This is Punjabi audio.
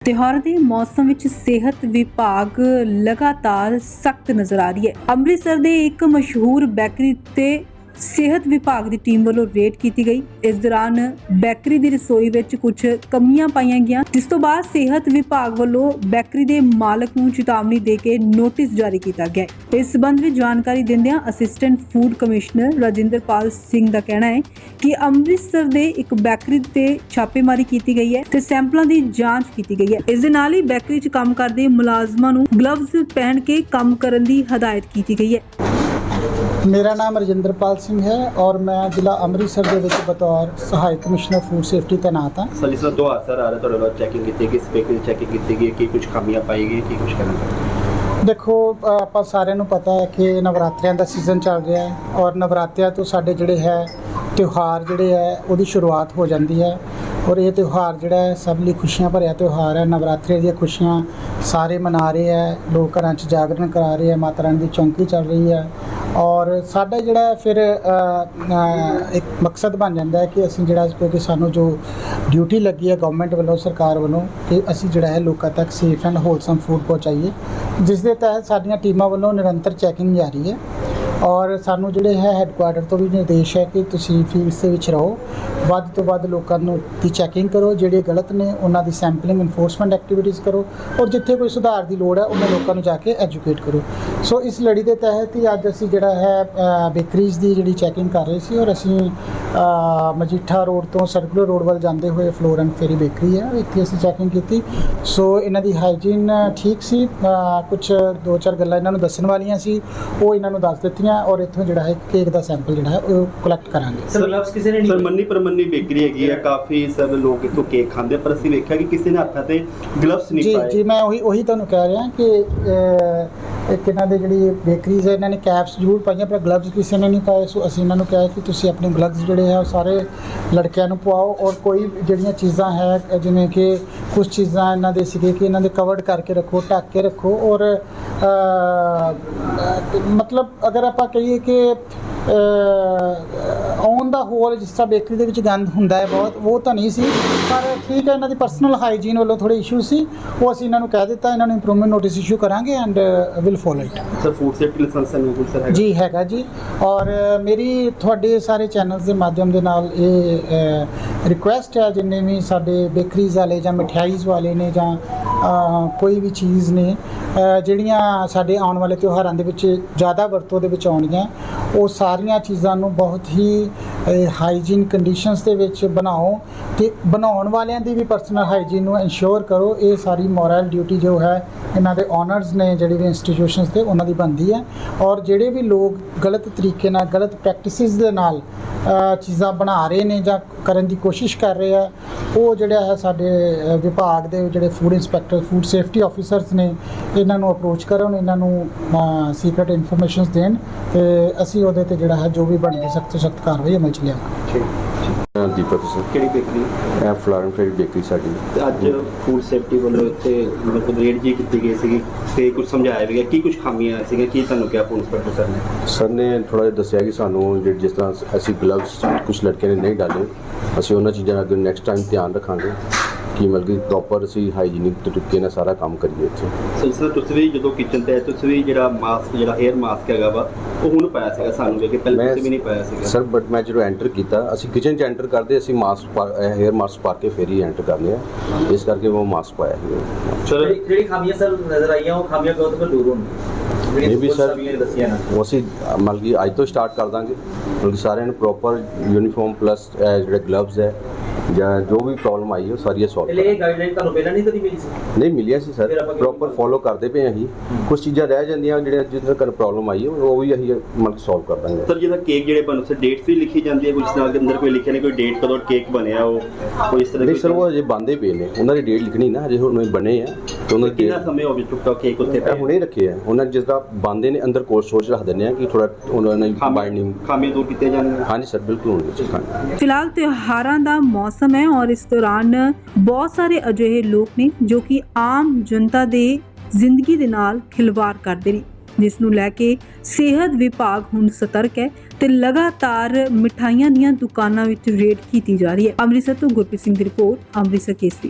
ਤਿਉਹਾਰ ਦੇ ਮੌਸਮ ਵਿੱਚ ਸਿਹਤ ਵਿਭਾਗ ਲਗਾਤਾਰ ਸਖਤ ਨਜ਼ਰ ਆ ਰਹੀ ਹੈ। ਅੰਮ੍ਰਿਤਸਰ ਦੇ ਇੱਕ ਮਸ਼ਹੂਰ ਬੇਕਰੀ ਤੇ ਸਿਹਤ ਵਿਭਾਗ ਦੀ ਟੀਮ ਵੱਲੋਂ ਰੇਡ ਕੀਤੀ ਗਈ। ਇਸ ਦੌਰਾਨ ਬੈਕਰੀ ਦੀ ਰਸੋਈ ਵਿੱਚ ਕੁਝ ਕਮੀਆਂ ਪਾਈਆਂ ਗਈਆਂ, ਜਿਸ ਤੋਂ ਬਾਅਦ ਸਿਹਤ ਵਿਭਾਗ ਵੱਲੋਂ ਬੇਕਰੀ ਦੇ ਮਾਲਕ ਨੂੰ ਚੇਤਾਵਨੀ ਦੇ ਕੇ ਨੋਟਿਸ ਜਾਰੀ ਕੀਤਾ ਗਿਆ ਇਸ ਸਬੰਧ ਵਿੱਚ ਜਾਣਕਾਰੀ ਦਿੰਦਿਆਂ assistant food commissioner Rajinderpal Singh ਦਾ ਕਹਿਣਾ ਹੈ ਕਿ ਅੰਮ੍ਰਿਤਸਰ ਦੇ ਇੱਕ ਬੈਕਰੀ ਤੇ ਛਾਪੇਮਾਰੀ ਕੀਤੀ ਗਈ ਹੈ ਤੇ ਸੈਂਪਲਾਂ ਦੀ ਜਾਂਚ ਕੀਤੀ ਗਈ ਹੈ। ਇਸ ਦੇ ਨਾਲ ਹੀ ਬੈਕਰੀ 'ਚ ਕੰਮ ਕਰਦੇ ਮੁਲਾਜ਼ਮਾਂ ਨੂੰ ਗਲਵਜ਼ ਪਹਿਨ ਕੇ ਕੰਮ ਕਰਨ ਦੀ ਹਦਾਇਤ ਕੀਤੀ ਗਈ ਹੈ। ਮੇਰਾ ਨਾਮ ਰਜਿੰਦਰਪਾਲ ਸਿੰਘ ਹੈ ਔਰ ਮੈਂ ਜ਼ਿਲ੍ਹਾ ਅੰਮ੍ਰਿਤਸਰ ਦੇ ਵਿੱਚ ਬਤੌਰ ਸਹਾਇਕ ਕਮਿਸ਼ਨਰ ਫੂਡ ਸੇਫਟੀ ਤੈਨਾਤ ਹਾਂ। ਸਰ ਤਰ੍ਹਾਂ ਦੋ ਹਾਦਸਾ ਆ ਰਿਹਾ ਤੁਹਾਡੇ ਵੱਲੋਂ ਚੈਕਿੰਗ ਕੀਤੀ ਗਈ ਸਪੈਕਲ ਚੈਕਿੰਗ ਕੀਤੀ ਗਈ ਕੀ ਕੁਝ ਖਾਮੀਆਂ ਪਾਈ ਗਈ ਕੀ ਕੁਝ ਕਰਨਾ ਦੇਖੋ ਆਪਾਂ ਸਾਰਿਆਂ ਨੂੰ ਪਤਾ ਹੈ ਕਿ ਨਵਰਾਤਰਿਆਂ ਦਾ ਸੀਜ਼ਨ ਚੱਲ ਰਿਹਾ ਹੈ ਔਰ ਨਵਰਾਤਰਿਆਂ ਤੋਂ ਸਾਡੇ ਜਿਹੜੇ ਹੈ ਤਿਉਹਾਰ ਜਿਹੜੇ ਹੈ ਉਹਦੀ ਸ਼ੁਰੂਆਤ ਹੋ ਜਾਂਦੀ ਹੈ ਔਰ ਇਹ ਤਿਉਹਾਰ ਜਿਹੜਾ ਹੈ ਸਭ ਲਈ ਖੁਸ਼ੀਆਂ ਭਰਿਆ ਤਿਉਹਾਰ ਹੈ। ਨਵਰਾਤਰੀ ਦੀਆਂ ਖੁਸ਼ੀਆਂ ਸਾਰੇ ਮਨਾ ਰਹੇ ਹੈ ਲੋਕ ਘਰਾਂ 'ਚ ਜਾਗਰਣ ਕਰਾ ਰਹੇ ਹੈ ਮਾਤਾ ਰਾਣੀ ਦੀ ਚੌਂਕੀ ਚੱਲ ਰਹੀ ਹੈ ਔਰ ਸਾਡਾ ਜਿਹੜਾ ਫਿਰ ਇੱਕ ਮਕਸਦ ਬਣ ਜਾਂਦਾ ਹੈ ਕਿ ਅਸੀਂ ਜਿਹੜਾ, ਕਿਉਂਕਿ ਸਾਨੂੰ ਜੋ ਡਿਊਟੀ ਲੱਗੀ ਹੈ ਗਵਰਨਮੈਂਟ ਵੱਲੋਂ, ਸਰਕਾਰ ਵੱਲੋਂ, ਕਿ ਅਸੀਂ ਜਿਹੜਾ ਹੈ ਲੋਕਾਂ ਤੱਕ ਸੇਫ ਐਂਡ ਹੋਲਸਮ ਫੂਡ ਪਹੁੰਚਾਈਏ। ਜਿਸ ਦੇ ਤਹਿਤ ਸਾਡੀਆਂ ਟੀਮਾਂ ਵੱਲੋਂ ਨਿਰੰਤਰ ਚੈਕਿੰਗ ਜਾਰੀ ਹੈ। ਔਰ ਸਾਨੂੰ ਜਿਹੜੇ ਹੈ ਹੈੱਡਕੁਆਟਰ ਤੋਂ ਵੀ ਨਿਰਦੇਸ਼ ਹੈ ਕਿ ਤੁਸੀਂ ਫੀਲਡਸ ਦੇ ਵਿੱਚ ਰਹੋ। ਵੱਧ ਤੋਂ ਵੱਧ ਲੋਕਾਂ ਨੂੰ ਦੀ ਚੈਕਿੰਗ ਕਰੋ, ਜਿਹੜੇ ਗਲਤ ਨੇ, ਉਹਨਾਂ ਦੀ ਸੈਂਪਲਿੰਗ ਇਨਫੋਰਸਮੈਂਟ ਐਕਟੀਵਿਟੀਜ਼ ਕਰੋ। ਔਰ ਜਿੱਥੇ ਕੋਈ ਸੁਧਾਰ ਦੀ ਲੋੜ ਹੈ, ਉਹਨਾਂ ਲੋਕਾਂ ਨੂੰ ਜਾ ਕੇ ਐਜੂਕੇਟ ਕਰੋ। ਸੋ ਇਸ ਲੜੀ ਦੇ ਤਹਿਤ ਹੀ ਅੱਜ ਅਸੀਂ ਜਿਹੜਾ ਹੈ ਬੇਕਰੀਜ਼ ਦੀ ਜਿਹੜੀ ਚੈਕਿੰਗ ਕਰ ਰਹੇ ਸੀ ਔਰ ਅਸੀਂ ਅ, ਮਜੀਠਾ ਰੋਡ ਤੋਂ ਸਰਕੂਲਰ ਰੋਡ ਵੱਲ ਜਾਂਦੇ ਹੋਏ ਫਲੋਰ ਐਂਡ ਫੇਰੀ ਬੇਕਰੀ ਹੈ ਇੱਥੇ ਅਸੀਂ ਚੈਕਿੰਗ ਕੀਤੀ। ਸੋ ਇਹਨਾਂ ਦੀ ਹਾਈਜੀਨ ਠੀਕ ਸੀ ਕੁਝ ਦੋ ਚਾਰ ਗੱਲਾਂ ਇਹਨਾਂ ਨੂੰ ਦੱਸਣ ਵਾਲੀਆਂ ਸੀ ਉਹ ਇਹਨਾਂ ਨੂੰ ਦੱਸ ਦਿੱਤੀਆਂ ਔਰ ਇੱਥੋਂ ਜਿਹੜਾ ਹੈ ਕੇਕ ਦਾ ਸੈਂਪਲ ਜਿਹੜਾ ਹੈ ਉਹ ਕਲੈਕਟ ਕਰਾਂਗੇ। ਸਰ ਗਲਵਸ ਕਿਸੇ ਨੇ ਨਹੀਂ ਸਰ ਮੰਨੀ ਪਰਮੰਨੀ ਬੇਕਰੀ ਹੈਗੀ ਹੈ ਕਾਫੀ ਸਭ ਲੋਕ ਇੱਥੋਂ ਕੇਕ ਖਾਂਦੇ ਆ, ਪਰ ਅਸੀਂ ਵੇਖਿਆ ਕਿ ਕਿਸੇ ਨੇ ਹੱਥਾਂ ਤੇ ਗਲਵਸ ਨਹੀਂ ਜੀ ਪਾਏ। ਜੀ ਮੈਂ ਉਹੀ ਉਹੀ ਤੁਹਾਨੂੰ ਕਹਿ ਰਿਹਾ ਕਿ ਇੱਕ ਇਹਨਾਂ ਦੇ ਜਿਹੜੀ ਬੇਕਰੀਜ਼ ਹੈ ਇਹਨਾਂ ਨੇ ਕੈਪਸ ਜ਼ਰੂਰ ਪਾਈਆਂ, ਪਰ ਗਲਵਜ਼ ਕਿਸੇ ਨੇ ਨਹੀਂ ਪਾਏ। ਸੋ ਅਸੀਂ ਇਹਨਾਂ ਨੂੰ ਕਿਹਾ ਕਿ ਤੁਸੀਂ ਆਪਣੇ ਗਲਵਜ਼ ਜਿਹੜੇ ਆ, ਉਹ ਸਾਰੇ ਲੜਕਿਆਂ ਨੂੰ ਪਵਾਓ ਔਰ ਕੋਈ ਜਿਹੜੀਆਂ ਚੀਜ਼ਾਂ ਹੈ, ਜਿਵੇਂ ਕਿ ਕੁਝ ਚੀਜ਼ਾਂ ਇਹਨਾਂ ਦੇ ਸੀਗੇ ਕਿ ਇਹਨਾਂ ਦੇ ਕਵਰਡ ਕਰਕੇ ਰੱਖੋ, ਢੱਕ ਕੇ ਰੱਖੋ ਔਰ ਮਤਲਬ ਅਗਰ ਆਪਾਂ ਕਹੀਏ ਕਿ ਔਨ ਦਾ ਹੋਲ ਜਿਸ ਤਰ੍ਹਾਂ ਬੇਕਰੀ ਦੇ ਵਿੱਚ ਗੰਦ ਹੁੰਦਾ ਹੈ ਬਹੁਤ ਉਹ ਤਾਂ ਨਹੀਂ ਸੀ। ਪਰ ਠੀਕ ਹੈ ਇਹਨਾਂ ਦੀ ਪਰਸਨਲ ਹਾਈਜੀਨ ਵੱਲੋਂ ਥੋੜੇ ਇਸ਼ੂ ਸੀ। ਉਹ ਅਸੀਂ ਇਹਨਾਂ ਨੂੰ ਕਹਿ ਦਿੱਤਾ ਇਹਨਾਂ ਨੂੰ ਇੰਪਰੂਵਮੈਂਟ ਨੋਟਿਸ ਇਸ਼ੂ ਕਰਾਂਗੇ and will follow it sir food safety licence ਅਨੁਕੂਲ ਸਰ ਹੈਗਾ? ਜੀ ਹੈਗਾ ਜੀ। ਔਰ ਮੇਰੀ ਤੁਹਾਡੇ ਸਾਰੇ ਚੈਨਲਸ ਦੇ ਮਾਧਿਅਮ ਦੇ ਨਾਲ ਇਹ ਰਿਕੁਐਸਟ ਹੈ ਜਿੰਨੇ ਵੀ ਸਾਡੇ ਬੇਕਰੀਜ਼ ਵਾਲੇ ਜਾਂ ਮਠਿਆਈਜ਼ ਵਾਲੇ ਨੇ ਜਾਂ ਕੋਈ ਵੀ ਚੀਜ਼ ਨੇ ਜਿਹੜੀਆਂ ਸਾਡੇ ਆਉਣ ਵਾਲੇ ਤਿਉਹਾਰਾਂ ਦੇ ਵਿੱਚ ਜ਼ਿਆਦਾ ਵਰਤੋਂ ਦੇ ਵਿੱਚ ਆਉਣੀਆਂ ਉਹ ਸਾਰੀਆਂ ਚੀਜ਼ਾਂ ਨੂੰ ਬਹੁਤ ਹੀ ਹਾਈਜੀਨ ਕੰਡੀਸ਼ਨਸ ਦੇ ਵਿੱਚ ਬਣਾਓ ਤੇ ਬਣਾਉਣ ਵਾਲਿਆਂ ਦੀ ਵੀ ਪਰਸਨਲ ਹਾਈਜੀਨ ਨੂੰ ਇਨਸ਼ੋਰ ਕਰੋ। ਇਹ ਸਾਰੀ ਮੋਰਲ ਡਿਊਟੀ ਜੋ ਹੈ, ਇਹਨਾਂ ਦੇ ਓਨਰਸ ਨੇ ਜਿਹੜੇ ਵੀ ਇੰਸਟੀਟਿਊਸ਼ਨਸ ਤੇ ਉਹਨਾਂ ਦੀ ਬਣਦੀ ਹੈ। ਔਰ ਜਿਹੜੇ ਵੀ ਲੋਕ ਗਲਤ ਤਰੀਕੇ ਨਾਲ, ਗਲਤ ਪ੍ਰੈਕਟਿਸਿਸ ਦੇ ਨਾਲ ਚੀਜ਼ਾਂ ਬਣਾ ਰਹੇ ਨੇ ਜਾਂ ਕਰਨ ਦੀ ਕੋਸ਼ਿਸ਼ ਕਰ ਰਹੇ ਆ, ਉਹ ਜਿਹੜਾ ਹੈ ਸਾਡੇ ਵਿਭਾਗ ਦੇ ਜਿਹੜੇ food inspector food safety officers ਨੇ, ਇਹਨਾਂ ਨੂੰ ਅਪਰੋਚ ਕਰਨ, ਇਹਨਾਂ ਨੂੰ ਸੀਕ੍ਰੀਟ ਇਨਫੋਰਮੇਸ਼ਨਸ ਦੇਣ ਤੇ ਅਸੀਂ ਉਹਦੇ ਤੇ ਜਿਹੜਾ ਹੈ ਜੋ ਵੀ ਬਣਦੀ ਸਖਤ ਤੋਂ ਸਖਤ ਕਾਰਵਾਈ ਅਮਲ ਚ ਲਿਆਵਾਂਗੇ ਠੀਕ ਦੀਪਕ ਸਿੰਘ ਕਿਹੜੀ ਬੇਕਰੀ? ਇਹ ਫਲਾਰਨ ਫੇਰੀ ਬੇਕਰੀ ਸਾਡੀ। ਤੇ ਅੱਜ ਫੂਡ ਸੇਫਟੀ ਵੱਲੋਂ ਇੱਥੇ ਮਤਲਬ ਰੇਡ ਜੀ ਕੀਤੀ ਗਈ ਸੀਗੀ। ਤੇ ਕੁਝ ਸਮਝਾਇਆ ਵੀ ਗਿਆ। ਕੀ ਕੁਝ ਖਾਮੀਆਂ ਸੀਗੀਆਂ? ਕੀ ਤੁਹਾਨੂੰ ਕਿਹਾ ਫੂਡ ਇੰਸਪੈਕਟਰ ਸਰ ਨੇ? ਸਰ ਨੇ ਥੋੜਾ ਜਿਹਾ ਦੱਸਿਆ ਕਿ ਸਾਨੂੰ ਜਿਹੜੇ ਜਿਸ ਤਰ੍ਹਾਂ ਅਸੀਂ ਗਲਵਸ ਕੁਝ ਲੜਕੇ ਨੇ ਨਹੀਂ ਡਾਲੇ ਅਸੀਂ ਉਹਨਾਂ ਚੀਜ਼ਾਂ ਦਾ ਅੱਗੇ ਨੈਕਸਟ ਟਾਈਮ ਧਿਆਨ ਰੱਖਾਂਗੇ। ਕਿ ਮਤਲਬ ਕਿ ਪ੍ਰੋਪਰ ਅਸੀਂ ਹਾਈਜੀਨਿਕ ਤਰੀਕੇ ਨਾਲ ਸਾਰਾ ਕੰਮ ਕਰੀਏ ਇੱਥੇ। ਸਰ ਸਰ ਤੁਸੀਂ ਵੀ ਜਦੋਂ ਕਿਚਨ ਤੇ ਆਏ ਤੁਸੀਂ ਵੀ ਜਿਹੜਾ ਮਾਸਕ ਜਿਹੜਾ 에ਅਰ ਮਾਸਕ ਹੈਗਾ ਵਾ ਉਹ ਹੁਣ ਪਾਇਆ ਸੀਗਾ ਸਾਨੂੰ ਵੇਖ ਕੇ? ਪਹਿਲਾਂ ਤੁਸੀਂ ਵੀ ਨਹੀਂ ਪਾਇਆ ਸੀਗਾ। ਸਰ ਬਟ ਮੈਂ ਜਦੋਂ ਐਂਟਰ ਕੀਤਾ ਅਸੀਂ ਕਿਚਨ 'ਚ ਐਂਟਰ ਕਰਦੇ ਅਸੀਂ ਮਾਸਕ ਹੇਅਰ ਮਾਸਕ ਪਾ ਕੇ ਫਿਰ ਹੀ ਐਂਟਰ ਕਰਨੇ ਆ। ਇਸ ਕਰਕੇ ਉਹ ਮਾਸਕ ਪਾਇਆ ਸੀ। ਸਰ ਜਿਹੜੀ ਖਾਮੀਆਂ ਸਰ ਨਜ਼ਰ ਆਈਆਂ ਉਹ ਖਾਮੀਆਂ ਕਦੋਂ ਤੱਕ ਦੂਰ ਹੋਣਗੀਆਂ ਇਹ ਵੀ ਸਰ ਖਾਮੀਆਂ ਦੱਸੀਆਂ ਨਾ। ਉਹ ਅਸੀਂ ਮਤਲਬ ਕਿ ਅੱਜ ਤੋਂ ਸਟਾਰਟ ਕਰ ਦਾਂਗੇ। ਮਤਲਬ ਕਿ ਸਾਰਿਆਂ ਨੂੰ ਪ੍ਰੋਪਰ ਯੂਨੀਫਾਰਮ ਪਲੱਸ ਜਿਹੜੇ ਗਲਵਜ਼ ਹੈ ਜਾਂ ਜੋ ਵੀ ਪ੍ਰੋਬਲਮ ਆਈ ਹੈ ਉਹ ਸਾਰੀਆਂ ਸੋਲਵ ਪਹਿਲੇ ਇਹ ਗਾਈਡਲਾਈਨ ਤੁਹਾਨੂੰ ਪਹਿਲਾਂ ਨਹੀਂ ਕਦੀ ਮਿਲੀ ਸੀ? ਨਹੀਂ ਮਿਲਿਆ ਸੀ ਸਰ। ਪ੍ਰੋਪਰ ਕੀਤਾ? ਫੋਲੋ ਕਰਦੇ ਪਏ ਅਸੀਂ। ਕੁਝ ਚੀਜ਼ਾਂ ਰਹਿ ਜਾਂਦੀਆਂ ਜਿਹੜੀਆਂ ਜਿਸ ਤਰ੍ਹਾਂ ਪ੍ਰੋਬਲਮ ਆਈ ਹੈ ਉਹ ਵੀ ਅਸੀਂ ਮਤਲਬ ਸੋਲਵ ਕਰ ਦਾਂਗੇ। ਸਰ ਜਿਹਦਾ ਕੇਕ ਜਿਹੜੇ ਬਣ ਸੇ ਡੇਟਸ ਵੀ ਲਿਖੀ ਜਾਂਦੀ ਹੈ ਕੁਝ ਨਾਲ ਦੇ ਅੰਦਰ ਕੋਈ ਲਿਖਿਆ ਨਹੀਂ ਕੋਈ ਡੇਟ ਕਦੋਂ ਕੇਕ ਬਣਿਆ ਉਹ ਕੋਈ ਇਸ ਤਰ੍ਹਾਂ ਨਹੀਂ ਦੀ ਸਰ ਉਹ ਅਜੇ ਬੰਦੇ ਪਏ ਨੇ। ਉਹਨਾਂ ਦੀ ਡੇਟ ਲਿਖਣੀ ਨਾ ਹਜੇ ਹੁਣ ਬਣੇ ਆ। ਤੇ ਉਹਨਾਂ ਦੀ ਕਿੰਨਾ ਸਮੇਂ ਹੋ ਗਿਆ ਚੁੱਕਾ ਕੇਕ ਉੱਥੇ ਇਹ ਹੁਣੇ ਰੱਖੇ ਆ। ਉਹਨਾਂ ਜਿਸ ਦਾ ਬੰਦੇ ਨੇ ਅੰਦਰ ਕੋਰਸ ਸੋਚ ਰੱਖ ਦਿੰਦੇ ਆ ਕਿ ਥੋੜਾ ਉਹਨਾਂ ਨੇ ਬਾਈਂਡਿੰਗ ਖਾਮੀਆਂ ਦੂਰ ਕੀਤੀਆਂ ਜਾਣਗੀਆਂ ਹਾਂਜੀ ਸਰ ਬਿਲਕੁਲ ਹੋਣਗੇ ਫਿਲਹਾਲ ਤਿਉਹਾਰਾਂ ਦਾ ਮੌਸਮ ਹੈ ਔਰ ਇਸ ਦੌਰਾਨ ਬਹੁਤ ਸਾਰੇ ਅਜਿਹੇ ਲੋਕ ਨੇ ਜੋ ਕਿ ਆਮ ਜਨਤਾ ਦੇ ਜ਼ਿੰਦਗੀ ਦੇ ਨਾਲ ਖਿਲਵਾੜ ਕਰਦੇ ਨੇ, ਜਿਸ ਨੂੰ ਲੈ ਕੇ ਸਿਹਤ ਵਿਭਾਗ ਹੁਣ ਸਤਰਕ ਹੈ ਤੇ ਲਗਾਤਾਰ ਮਿਠਾਈਆਂ ਦੀਆਂ ਦੁਕਾਨਾਂ ਵਿੱਚ ਰੇਡ ਕੀਤੀ ਜਾ ਰਹੀ ਹੈ। ਅੰਮ੍ਰਿਤਸਰ ਤੋਂ ਗੁਰਪ੍ਰੀਤ ਸਿੰਘ ਦੀ ਰਿਪੋਰਟ, ਅੰਮ੍ਰਿਤਸਰ ਕੇਸਰੀ।